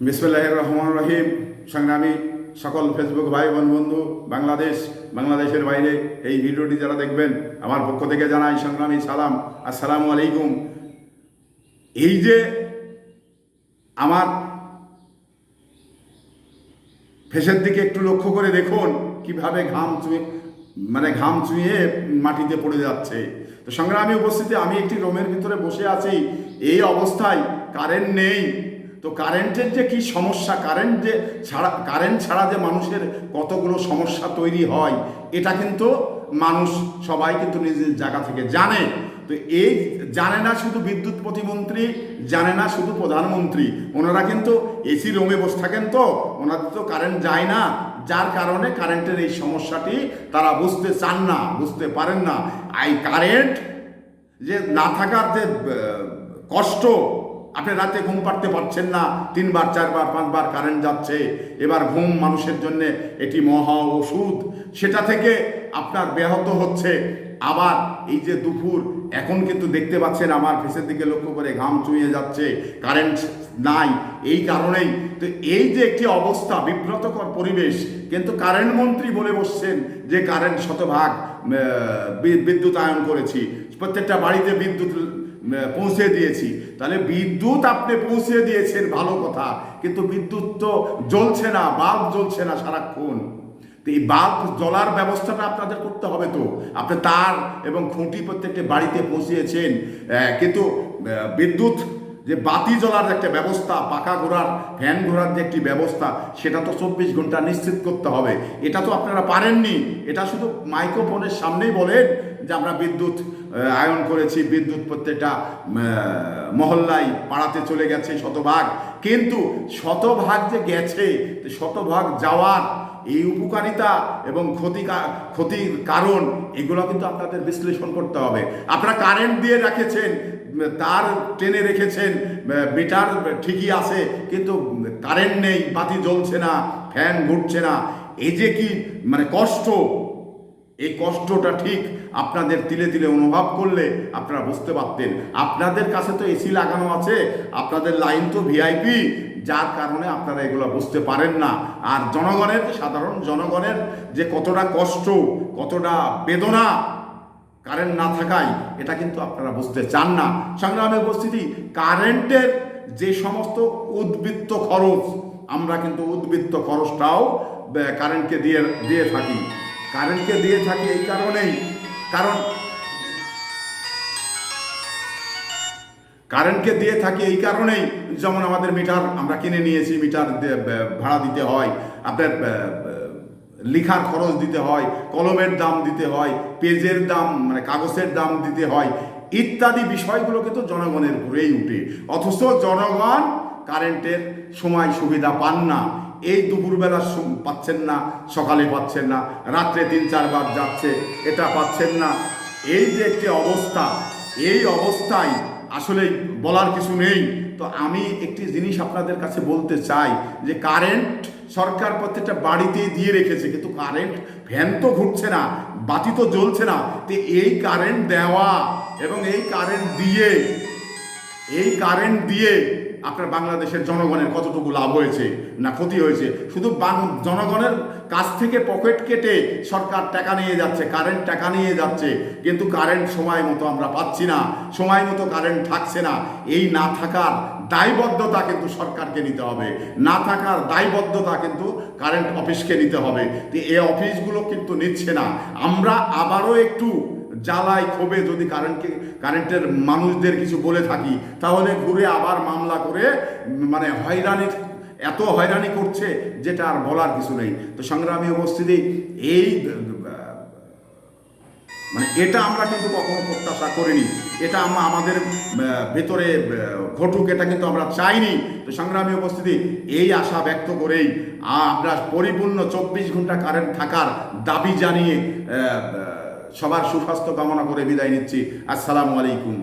বিসমুল্লাহ রহমান রহিম। সংগ্রামী সকল ফেসবুক ভাই বোন বন্ধু, বাংলাদেশ, বাংলাদেশের বাইরে এই ভিডিওটি যারা দেখবেন, আমার পক্ষ থেকে জানাই সংগ্রামী সালাম। আসসালামু আলাইকুম। এই যে আমার ফেসের দিকে একটু লক্ষ্য করে দেখুন, কীভাবে ঘাম চুয়ে মানে ঘাম চুয়ে মাটিতে পড়ে যাচ্ছে। তো সংগ্রামী উপস্থিতি, আমি একটি রোমের ভিতরে বসে আছি। এই অবস্থায় কারেন্ট নেই। তো কারেন্টের যে কি সমস্যা? কারেন্ট যে ছাড়া কারেন্ট ছাড়া যে মানুষের কতগুলো সমস্যা তৈরি হয়, এটা কিন্তু মানুষ, সবাই কিন্তু নিজের জায়গা থেকে জানে। তো এই জানে না শুধু বিদ্যুৎ প্রতিমন্ত্রী, জানে না শুধু প্রধানমন্ত্রী, ওনারা কিন্তু এসি রুমে বসে থাকেন তো, ওনাদের তো কারেন্ট যায় না। যার কারণে কারেন্টের এই সমস্যাটি তারা বুঝতে চান না, বুঝতে পারেন না। এই কারেন্ট যে না থাকার যে কষ্ট আপনি রাতে ঘুম পাড়তে পারছেন না তিনবার চারবার পাঁচবার কারেন্ট যাচ্ছে এবার ঘুম মানুষের জন্য এটি মহা ওষুধ। সেটা থেকে আপনার ব্যাহত হচ্ছে। আবার এই যে দুপুর এখন কিন্তু দেখতে পাচ্ছেন আমার ফেসের দিকে লক্ষ্য করে ঘাম চুইয়ে যাচ্ছে কারেন্ট নাই এই কারণেই। তো এই যে একটি অবস্থা বিব্রতকর পরিবেশ কিন্তু কারেন্ট মন্ত্রী বলে বসছেন যে কারেন্ট শতভাগ আহ, বি- বিদ্যুতায়ন করেছি। প্রত্যেকটা বাড়িতে বিদ্যুৎ পৌঁছে দিয়েছি। তাহলে বিদ্যুৎ আপনি পৌঁছে দিয়েছেন, ভালো কথা। কিন্তু বিদ্যুৎ তো জ্বলছে না, বাল্ব জ্বলছে না সারাক্ষণ। তো এই বাল্ব জ্বলার ব্যবস্থাটা আপনাদের করতে হবে তো। আপনি তার এবং খুঁটি প্রত্যেকটি বাড়িতে পৌঁছিয়েছেন। কিন্তু বিদ্যুৎ যে বাতি জ্বলার একটা ব্যবস্থা পাকা ঘোরার, ফ্যান ঘোরার যে একটি ব্যবস্থা, সেটা তো চব্বিশ ঘণ্টা নিশ্চিত করতে হবে। এটা তো আপনারা পারেননি। এটা শুধু মাইক্রোফোনের সামনেই বলেন যে আমরা বিদ্যুৎ আয়ন করেছি, বিদ্যুৎ প্রত্যেকটা মহল্লায় পাড়াতে চলে গেছে শতভাগ। কিন্তু শতভাগ যে গেছে শতভাগ যাওয়ার এই উপকারিতা এবং ক্ষতি ক্ষতির কারণ, এগুলো কিন্তু আপনাদের বিশ্লেষণ করতে হবে। আপনারা কারেন্ট দিয়ে রেখেছেন, তার টেনে রেখেছেন মিটার ঠিকই আছে, কিন্তু কারেন্ট নেই, বাতি জ্বলছে না ফ্যান ঘুরছে না। এই যে কি মানে কষ্ট এই কষ্টটা ঠিক আপনাদের তিলে তিলে অনুভব করলে আপনারা বুঝতে পারতেন। আপনাদের কাছে তো এসি লাগানো আছে, আপনাদের লাইন তো ভিআইপি, যার কারণে আপনারা এগুলো বুঝতে পারেন না। আর জনগণের, সাধারণ জনগণের যে কতটা কষ্ট, কতটা বেদনা কারেন্ট না থাকায়, এটা কিন্তু আপনারা বুঝতে চান না। সংগ্রামে উপস্থিতি, কারেন্টের যে সমস্ত উদ্বৃত্ত খরচ, আমরা কিন্তু উদ্বৃত্ত খরচটাও কারেন্টকে দিয়ে দিয়ে থাকি। কারেন্টকে দিয়ে থাকি এই কারণেই। কারণ কারেন্টকে দিয়ে থাকি এই কারণেই যেমন আমাদের মিটার, আমরা কিনে নিয়েছি, মিটার ভাড়া দিতে হয়, আপনার লিখার খরচ দিতে হয়, কলমের দাম দিতে হয়, পেজের দাম মানে কাগজের দাম দিতে হয়, ইত্যাদি বিষয়গুলো কিন্তু জনগণের ঘুরেই উঠে। অথচ জনগণ কারেন্টের সময় সুবিধা পান না। এই দুপুরবেলা পাচ্ছেন না, সকালে পাচ্ছেন না, রাত্রে তিন চারবার যাচ্ছে, এটা পাচ্ছেন না। এই যে একটি অবস্থা, এই অবস্থায় আসলে বলার কিছু নেই। তো আমি একটি জিনিস আপনাদের কাছে বলতে চাই, যে কারেন্ট সরকার প্রত্যেকটা বাড়িতেই দিয়ে রেখেছে, কিন্তু কারেন্ট ফ্যান তো ঘুরছে না, বাতি তো জ্বলছে না। তো এই কারেন্ট দেওয়া এবং এই কারেন্ট দিয়ে, এই কারেন্ট দিয়ে আপনার বাংলাদেশের জনগণের কতটুকু লাভ হয়েছে, না ক্ষতি হয়েছে? শুধু জনগণের কাছ থেকে পকেট কেটে সরকার টাকা নিয়ে যাচ্ছে কারেন্ট টাকা নিয়ে যাচ্ছে, কিন্তু কারেন্ট সময় মতো আমরা পাচ্ছি না, সময় মতো কারেন্ট থাকছে না। এই না থাকার দায়বদ্ধতা কিন্তু সরকারকে নিতে হবে, না থাকার দায়বদ্ধতা কিন্তু কারেন্ট অফিসকে নিতে হবে। এই অফিসগুলো কিন্তু নিচ্ছে না। আমরা আবারও একটু জ্বালায় ক্ষোভে যদি কারেন্টকে কারেন্টের মানুষদের কিছু বলে থাকি, তাহলে ঘুরে আবার মামলা করে মানে হয়রানি, এত হয়রানি করছে যেটা আর বলার কিছু নেই। তো সংগ্রামী উপস্থিতি এই মানে এটা আমরা কিন্তু কখনো প্রত্যাশা করিনি। এটা আমরা আমাদের ভেতরে ঘটুক, এটা কিন্তু আমরা চাইনি। তো সংগ্রামী উপস্থিতি এই আশা ব্যক্ত করেই আমরা পরিপূর্ণ চব্বিশ ঘণ্টা কারেন্ট থাকার দাবি জানিয়ে সবার সুস্বাস্থ্য কামনা করে বিদায় নিচ্ছি। আসসালামু আলাইকুম।